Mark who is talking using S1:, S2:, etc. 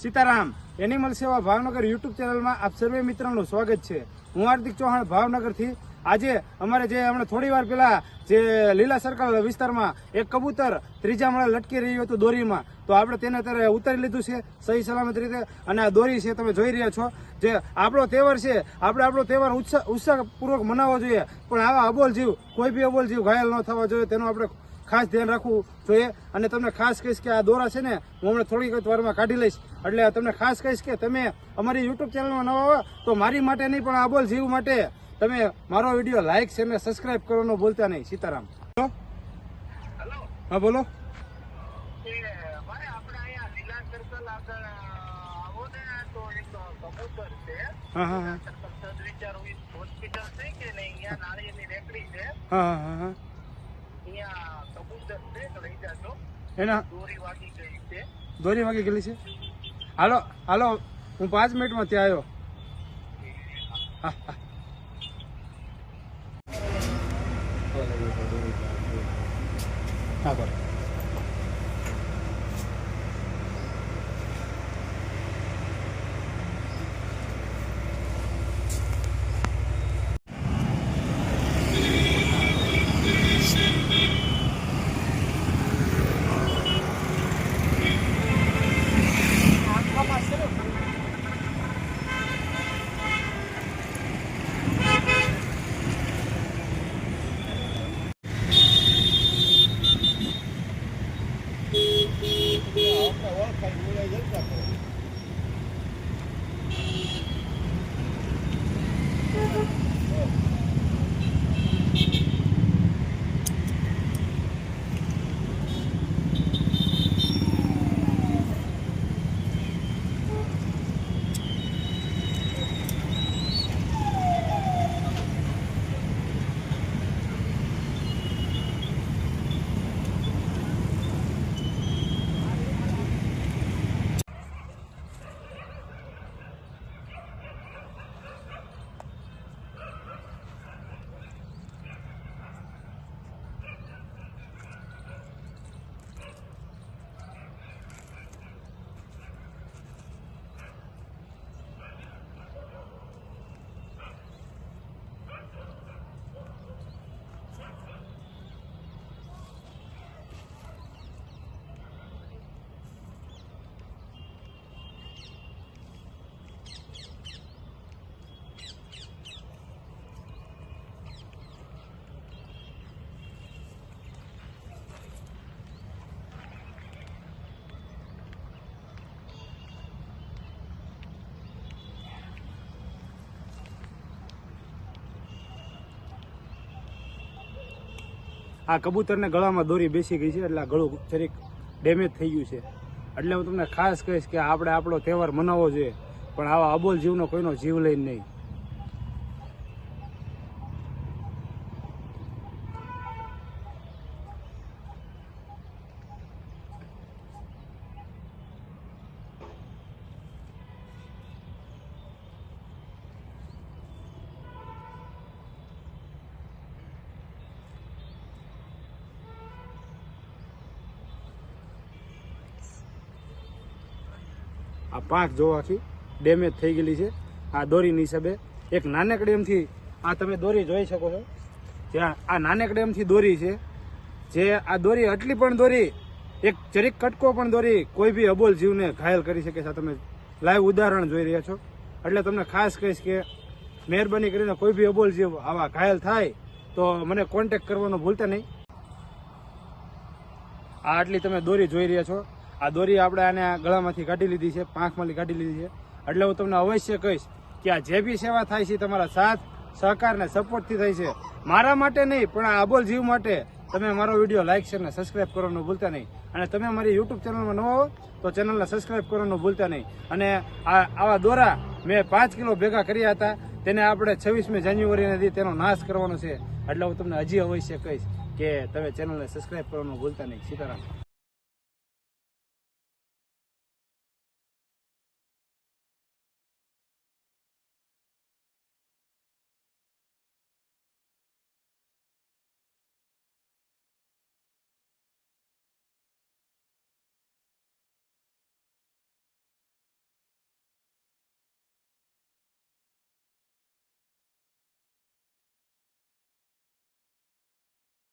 S1: Sitaram animal સેવા Bhavnagar YouTube ચેનલમાં આપ સર્વે મિત્રોનું સ્વાગત છે. હું હાર્દિક ચૌહાણ ભાવનગરથી. આજે અમારે જે હમણાં થોડી વાર પહેલા જે લીલા સર્કલ વિસ્તારમાં એક કબૂતર ત્રીજા માળે લટકી રહ્યું હતું દોરીમાં. તો આપણે તેને અત્યારે ઉતારી લીધું છે, સહી સલામત રીતે. અને આ દોરી છે, તમે જોઈ રહ્યા છો. જે આપણો તહેવાર છે, આપણે આપણો તહેવાર ઉત્સાહ ઉત્સાહપૂર્વક મનાવવો જોઈએ. પણ આવા અબોલ જીવ કોઈ બી અબોલ જીવ ઘાયલ ન થવા જોઈએ, તેનું આપણે ખાસ ધ્યાન રાખવું જોઈએ. અને તમને ખાસ કહીશ કે આ દોરા છે ને હું હમણાં થોડીક વારમાં કાઢી લઈશ. એટલે તમને ખાસ કહીશ કે તમે અમારી યુટ્યુબ ચેનલમાં નવા આવો તો મારી માટે નહીં પણ આબોલ જીવ માટે તમે મારો વીડિયો લાઈક છે અને સબસ્ક્રાઇબ કરવાનું ભૂલતા નહીં સીતારામ. બોલો. હા બોલો. હા હા હા હા હા હા.
S2: અહીંયા
S1: એના
S2: દોરી વાગી ગઈ છે
S1: ગયેલી છે? હાલો હાલો, હું પાંચ મિનિટમાં ત્યાં આવ્યો. હા હા. હા બરાબર આ કબૂતરને ગળામાં દોરી બેસી ગઈ છે, એટલે આ ગળું જરીક ડેમેજ થઈ ગયું છે. એટલે હું તમને ખાસ કહીશ કે આપણે આપણો તહેવાર મનાવવો જોઈએ, પણ આવા અબોલ જીવનો કોઈનો જીવ લઈને નહીં. આ પાંખ જોવાથી ડેમેજ થઈ ગયેલી છે. આ દોરીની હિસાબે એક નાનકડી એમથી આ તમે દોરી જોઈ શકો છો. જ્યાં આ નાનકડી એમથી દોરી છે. જે આ દોરી આટલી પણ દોરી, એક જરીક કટકો પણ દોરી, કોઈ બી અબોલ જીવને ઘાયલ કરી શકે છે. તમે લાઈવ ઉદાહરણ જોઈ રહ્યા છો. એટલે તમને ખાસ કહીશ કે મહેરબાની કરીને કોઈ બી અબોલ જીવ આવા ઘાયલ થાય, તો મને કોન્ટેક્ટ કરવાનો ભૂલતા નહીં. આ આટલી તમે દોરી જોઈ રહ્યા છો. આ દોરી આપણે આને ગળામાંથી કાઢી લીધી છે, પાંખમાંથી કાઢી લીધી છે. એટલે હું તમને અવશ્ય કહીશ કે આ જે બી સેવા થાય છે તમારા સાથ, સહકાર ને સપોર્ટથી થાય છે. મારા માટે નહીં, પણ આ અબોલ જીવ માટે તમે મારો વીડિયો લાઈક શેર ને સબસ્ક્રાઇબ કરવાનું ભૂલતા નહીં. અને તમે મારી યુટ્યુબ ચેનલમાં નવો હો, તો ચેનલને સબસ્ક્રાઇબ કરવાનું ભૂલતા નહીં. અને આ આવા દોરા મેં પાંચ કિલો ભેગા કર્યા હતા, તેને આપણે છવ્વીસમી જાન્યુઆરીના તેનો નાશ કરવાનો છે. એટલે હું તમને હજી અવશ્ય કહીશ કે તમે ચેનલને સબસ્ક્રાઇબ કરવાનું ભૂલતા નહીં. સીતારામ.